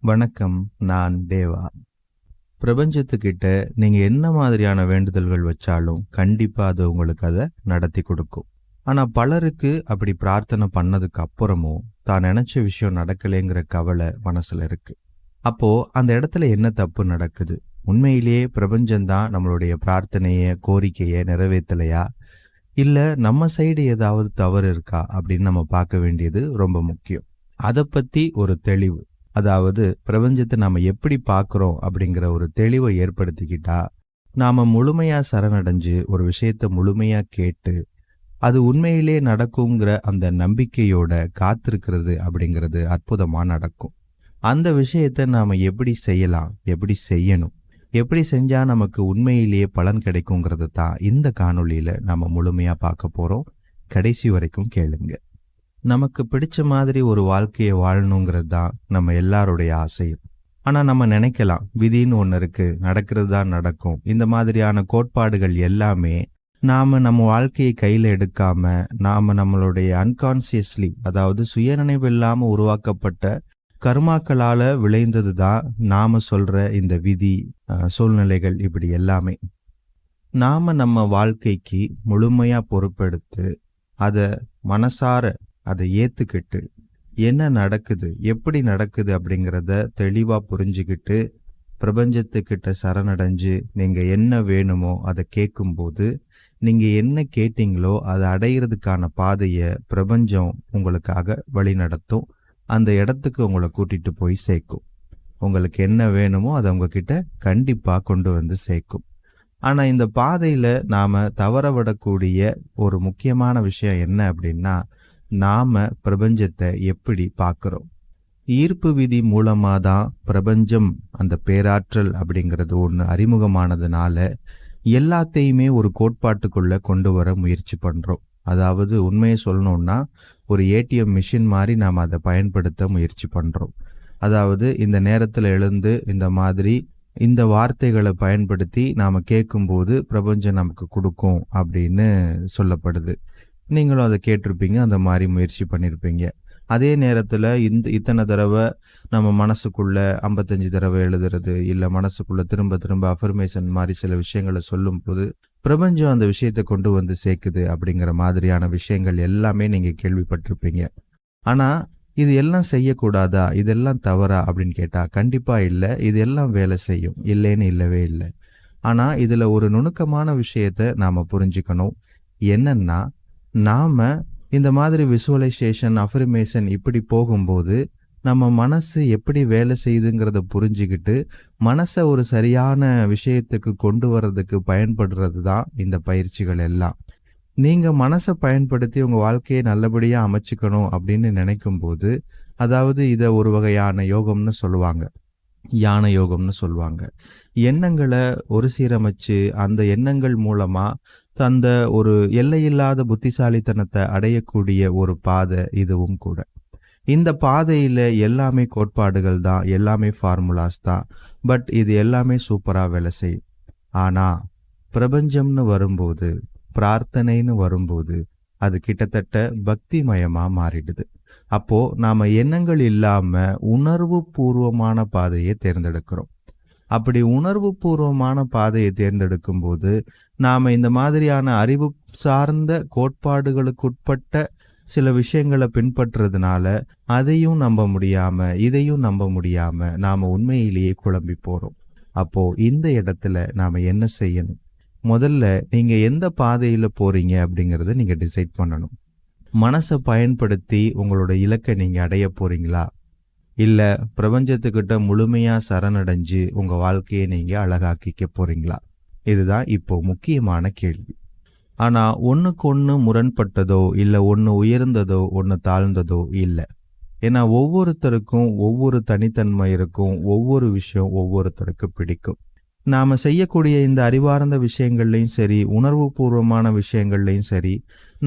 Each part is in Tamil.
வணக்கம் நான் தேவா. பிரபஞ்சத்துக்கிட்ட நீங்க என்ன மாதிரியான வேண்டுதல்கள் வச்சாலும் கண்டிப்பா அது உங்களுக்கு அதை நடத்தி கொடுக்கும். ஆனா பலருக்கு அப்படி பிரார்த்தனை பண்ணதுக்கு அப்புறமும் தான் நினைச்ச விஷயம் நடக்கலைங்கிற கவலை மனசுல இருக்கு. அப்போ அந்த இடத்துல என்ன தப்பு நடக்குது? உண்மையிலேயே பிரபஞ்சம்தான் நம்மளுடைய பிரார்த்தனைய கோரிக்கைய நிறைவேற்றலையா இல்ல நம்ம சைடு ஏதாவது தவறு இருக்கா? அப்படின்னு நம்ம பார்க்க வேண்டியது ரொம்ப முக்கியம். அதை பத்தி ஒரு தெளிவு. அதாவது பிரபஞ்சத்தை நாம் எப்படி பார்க்குறோம் அப்படிங்கிற ஒரு தெளிவை ஏற்படுத்திக்கிட்டா நாம் முழுமையாக சரணடைஞ்சு ஒரு விஷயத்த முழுமையாக கேட்டு அது உண்மையிலே நடக்குங்கிற அந்த நம்பிக்கையோட காத்திருக்கிறது அப்படிங்கிறது அற்புதமாக நடக்கும். அந்த விஷயத்தை நாம் எப்படி செய்யலாம் எப்படி செய்யணும் எப்படி செஞ்சால் நமக்கு உண்மையிலேயே பலன் கிடைக்குங்கிறது தான் இந்த காணொளியில் நம்ம முழுமையாக பார்க்க போகிறோம் கடைசி வரைக்கும் கேளுங்க. நமக்கு பிடிச்ச மாதிரி ஒரு வாழ்க்கையை வாழணுங்கிறது தான் நம்ம எல்லாருடைய ஆசையும். ஆனால் நம்ம நினைக்கலாம் விதின்னு ஒன்று இருக்குது நடக்கிறது தான் நடக்கும். இந்த மாதிரியான கோட்பாடுகள் எல்லாமே நாம் நம்ம வாழ்க்கையை கையில் எடுக்காம நாம் நம்மளுடைய அன்கான்சியஸ்லி அதாவது சுயநினைவு இல்லாமல் உருவாக்கப்பட்ட கருமாக்களால் விளைந்தது தான் நாம் சொல்கிற இந்த விதி சூழ்நிலைகள் இப்படி எல்லாமே. நாம் நம்ம வாழ்க்கைக்கு முழுமையாக பொறுப்பெடுத்து அதை மனசார அதை ஏற்றுக்கிட்டு என்ன நடக்குது எப்படி நடக்குது அப்படிங்கிறத தெளிவாக புரிஞ்சுக்கிட்டு பிரபஞ்சத்துக்கிட்ட சரணடைஞ்சு நீங்கள் என்ன வேணுமோ அதை கேட்கும்போது நீங்கள் என்ன கேட்டீங்களோ அதை அடையிறதுக்கான பாதையை பிரபஞ்சம் உங்களுக்காக வழிநடத்தும். அந்த இடத்துக்கு உங்களை கூட்டிகிட்டு போய் சேர்க்கும். உங்களுக்கு என்ன வேணுமோ அதை உங்ககிட்ட கண்டிப்பாக கொண்டு வந்து சேர்க்கும். ஆனால் இந்த பாதையில் நாம் தவற விடக்கூடிய ஒரு முக்கியமான விஷயம் என்ன அப்படின்னா நாம பிரபஞ்சத்தை எப்படி பார்க்குறோம்? ஈர்ப்பு விதி மூலமாக தான் பிரபஞ்சம் அந்த பேராற்றல் அப்படிங்கிறது ஒன்று அறிமுகமானதுனால எல்லாத்தையுமே ஒரு கோட்பாட்டுக்குள்ளே கொண்டு வர முயற்சி பண்ணுறோம் அதாவது உண்மையை சொல்லணும்னா ஒரு ஏடிஎம் மிஷின் மாதிரி நாம் அதை பயன்படுத்த முயற்சி பண்ணுறோம் அதாவது இந்த நேரத்தில் எழுந்து இந்த மாதிரி இந்த வார்த்தைகளை பயன்படுத்தி நாம் கேட்கும்போது பிரபஞ்சம் நமக்கு கொடுக்கும் அப்படின்னு சொல்லப்படுது. நீங்களும் அதை கேட்டிருப்பீங்க அந்த மாதிரி முயற்சி பண்ணியிருப்பீங்க அதே நேரத்தில் இந்த இத்தனை தடவை நம்ம மனசுக்குள்ள ஐம்பத்தஞ்சு தடவை எழுதுறது இல்லை மனசுக்குள்ள திரும்ப திரும்ப அஃபர்மேஷன் மாதிரி சில விஷயங்களை சொல்லும்போது பிரபஞ்சம் அந்த விஷயத்தை கொண்டு வந்து சேர்க்குது அப்படிங்கிற மாதிரியான விஷயங்கள் எல்லாமே நீங்கள் கேள்விப்பட்டிருப்பீங்க. ஆனால் இது எல்லாம் செய்யக்கூடாதா? இதெல்லாம் தவறா? அப்படின்னு கேட்டால் கண்டிப்பாக இல்லை. இது எல்லாம் வேலை செய்யும். இல்லைன்னு இல்லவே இல்லை. ஆனால் இதில் ஒரு நுணுக்கமான விஷயத்த நாம் புரிஞ்சுக்கணும். என்னன்னா நாம் இந்த மாதிரி விசுவலைசேஷன் அஃபர்மேஷன் இப்படி போகும்போது நம்ம மனசு எப்படி வேலை செய்யுதுங்கிறத புரிஞ்சுக்கிட்டு மனசை ஒரு சரியான விஷயத்துக்கு கொண்டு வர்றதுக்கு பயன்படுறது தான் இந்த பயிற்சிகள் எல்லாம். நீங்கள் மனசை பயன்படுத்தி உங்கள் வாழ்க்கையை நல்லபடியாக அமைச்சுக்கணும் அப்படின்னு நினைக்கும் போது அதாவது இதை ஒரு வகையான யோகம்னு சொல்லுவாங்க. யான யோகம்னு சொல்லுவாங்க. எண்ணங்களை ஒரு சீரமைச்சு அந்த எண்ணங்கள் மூலமாக தந்த ஒரு எல்லையில்லாத புத்திசாலித்தனத்தை அடையக்கூடிய ஒரு பாதை இதுவும் கூட. இந்த பாதையில் எல்லாமே கோட்பாடுகள் தான் எல்லாமே ஃபார்முலாஸ் தான். பட் இது எல்லாமே சூப்பராக வேலை செய்யும். ஆனால் பிரபஞ்சம்னு வரும்போது பிரார்த்தனைன்னு வரும்போது அது கிட்டத்தட்ட பக்திமயமாக மாறிடுது. அப்போது நாம் எண்ணங்கள் இல்லாமல் உணர்வு பூர்வமான பாதையை தேர்ந்தெடுக்கிறோம். அப்படி உணர்வு பூர்வமான பாதையை தேர்ந்தெடுக்கும் போது நாம் இந்த மாதிரியான அறிவு சார்ந்த கோட்பாடுகளுக்குட்பட்ட சில விஷயங்களை பின்பற்றுறதுனால அதையும் நம்ப முடியாம இதையும் நம்ப முடியாம நாம உண்மையிலேயே குழம்பி போறோம். அப்போ இந்த இடத்துல நாம என்ன செய்யணும்? முதல்ல நீங்க எந்த பாதையில போறீங்க அப்படிங்கறத நீங்க டிசைட் பண்ணணும். மனசை பயன்படுத்தி உங்களோட இலக்கை நீங்க அடைய போறீங்களா? இல்லை பிரபஞ்சத்துக்கிட்ட முழுமையாக சரணடைஞ்சு உங்கள் வாழ்க்கையை நீங்கள் அழகாக்கிக்க போகிறீங்களா இதுதான் இப்போ முக்கியமான கேள்வி. ஆனால் ஒன்றுக்கு ஒன்று முரண்பட்டதோ இல்லை ஒன்று உயர்ந்ததோ ஒன்று தாழ்ந்ததோ இல்லை. ஏன்னா ஒவ்வொருத்தருக்கும் ஒவ்வொரு தனித்தன்மை இருக்கும் ஒவ்வொரு விஷயம் ஒவ்வொருத்தருக்கு பிடிக்கும். நாம் செய்யக்கூடிய இந்த அறிவார்ந்த விஷயங்கள்லையும் சரி உணர்வு பூர்வமான விஷயங்கள்லையும் சரி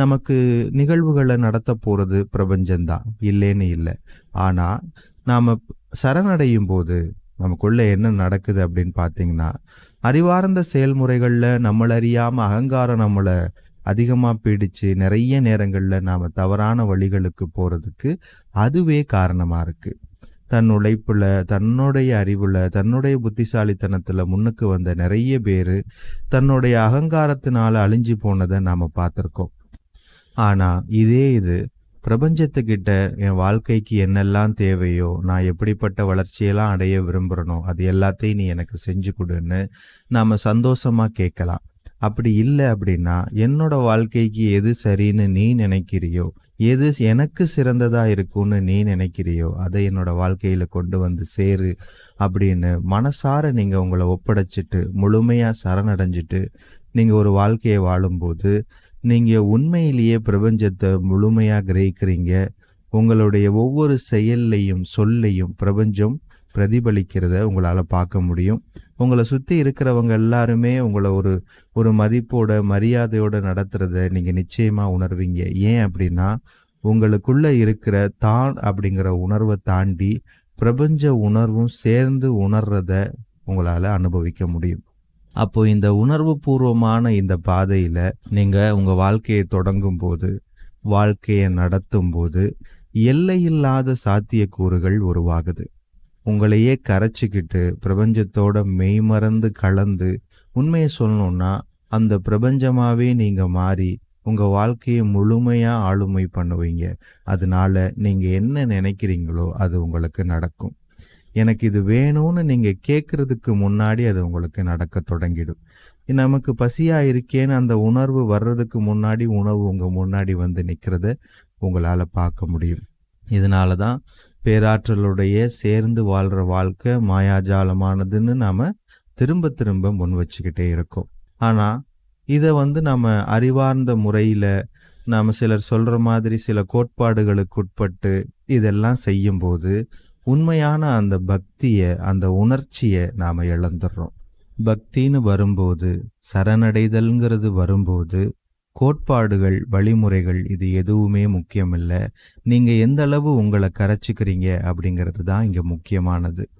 நமக்கு நிகழ்வுகளை நடத்த போகிறது பிரபஞ்சம்தான் இல்லைன்னு இல்லை. ஆனால் நாம் சரணடையும் போது நமக்குள்ள என்ன நடக்குது அப்படின்னு பார்த்தீங்கன்னா அறிவார்ந்த செயல்முறைகளில் நம்மளறியாமல் அகங்காரம் நம்மளை அதிகமாக பீடிச்சு நிறைய நேரங்களில் நாம் தவறான வழிகளுக்கு போகிறதுக்கு அதுவே காரணமாக இருக்குது தன் உழைப்பில் தன்னுடைய அறிவில் தன்னுடைய புத்திசாலித்தனத்தில் முன்னுக்கு வந்த நிறைய பேர் தன்னுடைய அகங்காரத்தினால் அழிஞ்சு போனதை நாம் பார்த்துருக்கோம் ஆனால் இதே இது பிரபஞ்சத்துக்கிட்ட என் வாழ்க்கைக்கு என்னெல்லாம் தேவையோ நான் எப்படிப்பட்ட வளர்ச்சியெல்லாம் அடைய விரும்புகிறனோ அது எல்லாத்தையும் நீ எனக்கு செஞ்சு கொடுன்னு நாம் சந்தோஷமாக கேட்கலாம். அப்படி இல்லை அப்படின்னா என்னோட வாழ்க்கைக்கு எது சரின்னு நீ நினைக்கிறியோ எது எனக்கு சிறந்ததா இருக்கும்னு நீ நினைக்கிறியோ அதை என்னோட வாழ்க்கையில கொண்டு வந்து சேரு அப்படின்னு மனசார நீங்க உங்களை ஒப்படைச்சிட்டு முழுமையா சரணடைஞ்சிட்டு நீங்க ஒரு வாழ்க்கையை வாழும்போது நீங்க உண்மையிலேயே பிரபஞ்சத்தை முழுமையா கிரகிக்கிறீங்க. உங்களுடைய ஒவ்வொரு செயல்லையும் சொல்லையும் பிரபஞ்சம் பிரதிபலிக்கிறத உங்களால் பார்க்க முடியும். உங்களை சுற்றி இருக்கிறவங்க எல்லாருமே உங்களை ஒரு ஒரு மதிப்போட மரியாதையோட நடத்துறத நீங்கள் நிச்சயமாக உணர்வீங்க. ஏன் அப்படின்னா உங்களுக்குள்ள இருக்கிற தான் அப்படிங்கிற உணர்வை தாண்டி பிரபஞ்ச உணர்வும் சேர்ந்து உணர்றத உங்களால் அனுபவிக்க முடியும். அப்போ இந்த உணர்வு பூர்வமான இந்த பாதையில நீங்க உங்க வாழ்க்கையை தொடங்கும் போது வாழ்க்கையை நடத்தும் போது எல்லையில்லாத சாத்தியக்கூறுகள் உருவாகுது. உங்களையே கரைச்சிக்கிட்டு பிரபஞ்சத்தோட மெய்மறந்து கலந்து உண்மையை சொல்லணும்னா அந்த பிரபஞ்சமாவே நீங்க மாறி உங்க வாழ்க்கையை முழுமையா ஆளுமை பண்ணுவீங்க. அதனால நீங்க என்ன நினைக்கிறீங்களோ அது உங்களுக்கு நடக்கும். எனக்கு இது வேணும்னு நீங்கள் கேட்குறதுக்கு முன்னாடி அது உங்களுக்கு நடக்க தொடங்கிடும். நமக்கு பசியாக இருக்கேன்னு அந்த உணர்வு வர்றதுக்கு முன்னாடி உணவு உங்கள் முன்னாடி வந்து நிற்கிறத உங்களால் பார்க்க முடியும். இதனால தான் பேராற்றலுடைய சேர்ந்து வாழ்கிற வாழ்க்கை மாயாஜாலமானதுன்னு நாம் திரும்ப திரும்ப முன் வச்சுக்கிட்டே இருக்கோம். ஆனால் இதை வந்து நம்ம அறிவார்ந்த முறையில் நாம் சிலர் சொல்கிற மாதிரி சில கோட்பாடுகளுக்கு உட்பட்டு இதெல்லாம் செய்யும்போது உண்மையான அந்த பக்தியை அந்த உணர்ச்சியை நாம் இழந்துடுறோம். பக்தின்னு வரும்போது சரணடைதல்ங்கிறது வரும்போது கோட்பாடுகள் வழிமுறைகள் இது எதுவுமே முக்கியம் இல்லை நீங்க எந்த அளவு உங்களை கரைச்சிக்கிறீங்க அப்படிங்கிறது தான் இங்கே முக்கியமானது.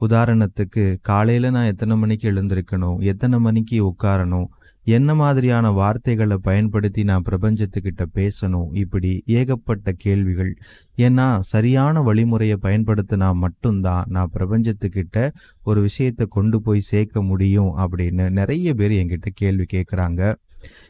உதாரணத்துக்கு காலையில் நான் எத்தனை மணிக்கு எழுந்திருக்கணும்? எத்தனை மணிக்கு உட்காரணும்? என்ன மாதிரியான வார்த்தைகளை பயன்படுத்தி நான் பிரபஞ்சத்துக்கிட்ட பேசணும்? இப்படி ஏகப்பட்ட கேள்விகள். ஏன்னா சரியான வழிமுறையை பயன்படுத்தினா மட்டும்தான் நான் பிரபஞ்சத்துக்கிட்ட ஒரு விஷயத்தை கொண்டு போய் சேர்க்க முடியும் அப்படின்னு நிறைய பேர் என்கிட்ட கேள்வி கேட்குறாங்க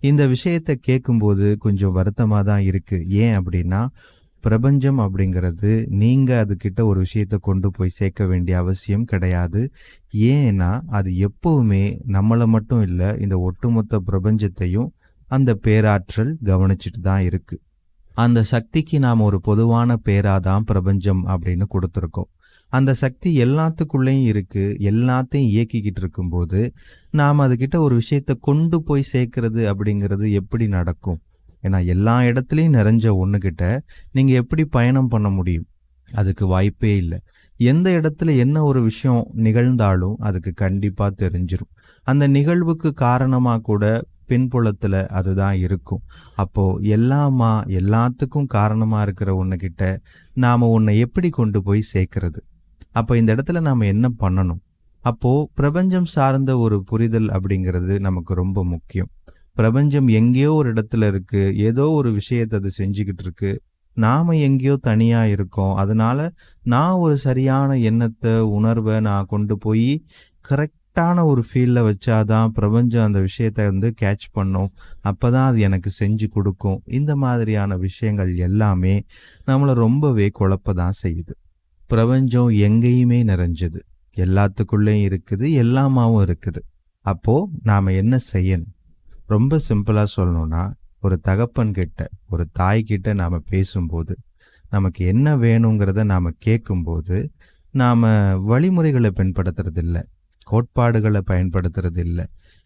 இந்த விஷயத்தை கேட்கும்போது கொஞ்சம் வருத்தமாக தான் இருக்குது ஏன் அப்படின்னா பிரபஞ்சம் அப்படிங்கிறது நீங்கள் அதுக்கிட்ட ஒரு விஷயத்தை கொண்டு போய் சேர்க்க வேண்டிய அவசியம் கிடையாது. ஏன்னா அது எப்போவுமே நம்மளை மட்டும் இல்லை இந்த ஒட்டுமொத்த பிரபஞ்சத்தையும் அந்த பேராற்றல் கவனிச்சிட்டு தான் இருக்கு. அந்த சக்திக்கு நாம் ஒரு பொதுவான பேராதான் பிரபஞ்சம் அப்படின்னு கொடுத்துருக்கோம். அந்த சக்தி எல்லாத்துக்குள்ளேயும் இருக்கு எல்லாத்தையும் இயக்கிக்கிட்டு இருக்கும்போது நாம் அதுக்கிட்ட ஒரு விஷயத்த கொண்டு போய் சேர்க்கறது அப்படிங்கிறது எப்படி நடக்கும்? ஏன்னா எல்லா இடத்துலையும் நிறைஞ்ச ஒன்றுக்கிட்ட நீங்கள் எப்படி பயணம் பண்ண முடியும்? அதுக்கு வாய்ப்பே இல்லை. எந்த இடத்துல என்ன ஒரு விஷயம் நிகழ்ந்தாலும் அதுக்கு கண்டிப்பாக தெரிஞ்சிடும் அந்த நிகழ்வுக்கு காரணமாக கூட பின்புலத்தில் அதுதான் இருக்கும். அப்போ எல்லாமா எல்லாத்துக்கும் காரணமாக இருக்கிற ஒன்றுக்கிட்ட நாம் உன்னை எப்படி கொண்டு போய் சேர்க்கறது? அப்போ இந்த இடத்துல நாம் என்ன பண்ணணும்? அப்போது பிரபஞ்சம் சார்ந்த ஒரு புரிதல் அப்படிங்கிறது நமக்கு ரொம்ப முக்கியம். பிரபஞ்சம் எங்கேயோ ஒரு இடத்துல இருக்கு. ஏதோ ஒரு விஷயத்தை அது செஞ்சுக்கிட்டு இருக்கு. நாம எங்கேயோ தனியா இருக்கோம். அதனால நான் ஒரு சரியான எண்ணத்தை உணர்வை நான் கொண்டு போய் கரெக்டான ஒரு ஃபீல்டில் வச்சாதான் பிரபஞ்சம் அந்த விஷயத்த வந்து கேட்ச் பண்ணும். அப்பதான் அது எனக்கு செஞ்சு கொடுக்கும். இந்த மாதிரியான விஷயங்கள் எல்லாமே நம்மளை ரொம்பவே குழப்ப தான் செய்யுது. பிரபஞ்சம் எங்கேயுமே நிறைஞ்சது. எல்லாத்துக்குள்ளேயும் இருக்குது. எல்லாமாவும் இருக்குது. அப்போ நாம என்ன செய்யணும்? ரொம்ப சிம்பிளாக சொல்லணும்னா ஒரு தகப்பன்கிட்ட ஒரு தாய்கிட்ட நாம் பேசும்போது நமக்கு என்ன வேணுங்கிறத நாம் கேட்கும்போது நாம் வழிமுறைகளை பின்படுத்துறது இல்லை கோட்பாடுகளை பயன்படுத்துறது இல்லை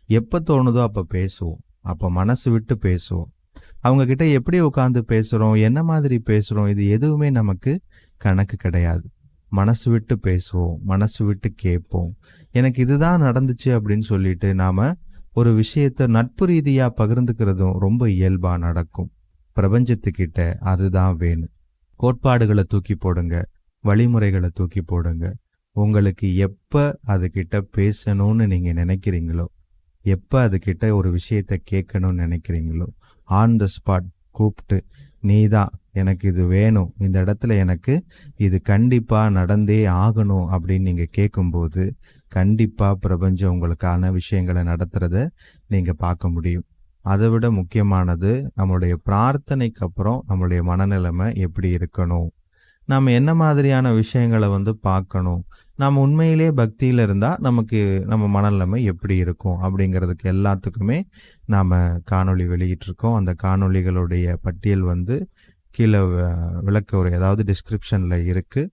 எப்போ தோணுதோ அப்போ பேசுவோம். அப்போ மனசு விட்டு பேசுவோம். அவங்கக்கிட்ட எப்படி உட்காந்து பேசுகிறோம் என்ன மாதிரி பேசுகிறோம் இது எதுவுமே நமக்கு கணக்கு கிடையாது. மனசு விட்டு பேசுவோம் மனசு விட்டு கேட்போம். எனக்கு இதுதான் நடந்துச்சு அப்படின்னு சொல்லிட்டு நாம் ஒரு விஷயத்த நட்பு ரீதியாக பகிர்ந்துக்கிறதும் ரொம்ப இயல்பாக நடக்கும். பிரபஞ்சத்துக்கிட்ட அதுதான் வேணும். கோட்பாடுகளை தூக்கி போடுங்க. வழிமுறைகளை தூக்கி போடுங்க. உங்களுக்கு எப்போ அதுக்கிட்ட பேசணும்னு நீங்கள் நினைக்கிறீங்களோ எப்போ அதுக்கிட்ட ஒரு விஷயத்த கேட்கணும்னு நினைக்கிறீங்களோ ஆன் த ஸ்பாட் கூப்பிட்டு நீ தான் எனக்கு இது வேணும். இந்த இடத்துல எனக்கு இது கண்டிப்பாக நடந்தே ஆகணும். அப்படின்னு நீங்கள் கேட்கும்போது கண்டிப்பாக பிரபஞ்சம் உங்களுக்கான விஷயங்களை நடத்துகிறத நீங்கள் பார்க்க முடியும். அதை விட முக்கியமானது நம்மளுடைய பிரார்த்தனைக்கு அப்புறம் நம்மளுடைய மனநிலைமை எப்படி இருக்கணும்? நாம் என்ன மாதிரியான விஷயங்களை வந்து பார்க்கணும்? நாம் உண்மையிலே பக்தியில் இருந்தால் நமக்கு நம்ம மனநிலைமை எப்படி இருக்கும்? அப்படிங்கிறதுக்கு எல்லாத்துக்குமே நாம் காணொளி வெளியிட்டிருக்கோம். அந்த காணொளிகளுடைய பட்டியல் வந்து கீழே விளக்க ஒரு ஏதாவது டிஸ்கிரிப்ஷனில் இருக்குது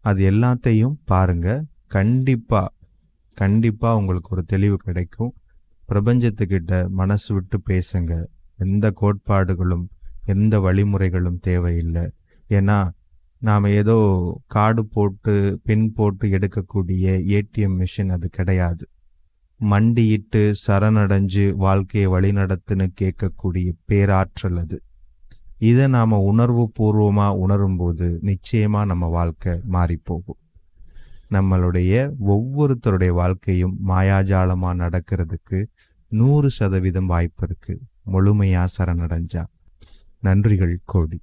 அது எல்லாத்தையும் பாருங்கள் கண்டிப்பாக கண்டிப்பாக உங்களுக்கு ஒரு தெளிவு கிடைக்கும். பிரபஞ்சத்துக்கிட்ட மனசு விட்டு பேசுங்க. எந்த கோட்பாடுகளும் எந்த வழிமுறைகளும் தேவையில்லை. ஏன்னா நாம் ஏதோ கார்டு போட்டு பின் போட்டு எடுக்கக்கூடிய ஏடிஎம் மிஷின் அது கிடையாது. மண்டியிட்டு சரணடைஞ்சு வாழ்க்கையை வழிநடத்துன்னு கேட்கக்கூடிய பேராற்றல் அது. இதை நாம் உணர்வு பூர்வமாக உணரும்போது நிச்சயமாக நம்ம வாழ்க்கை மாறி போகும் நம்மளுடைய ஒவ்வொருத்தருடைய வாழ்க்கையும் மாயாஜாலமாக நடக்கிறதுக்கு நூறு சதவீதம் வாய்ப்பு இருக்கு. முழுமையாக சரணடைஞ்சா. நன்றிகள் கோடி.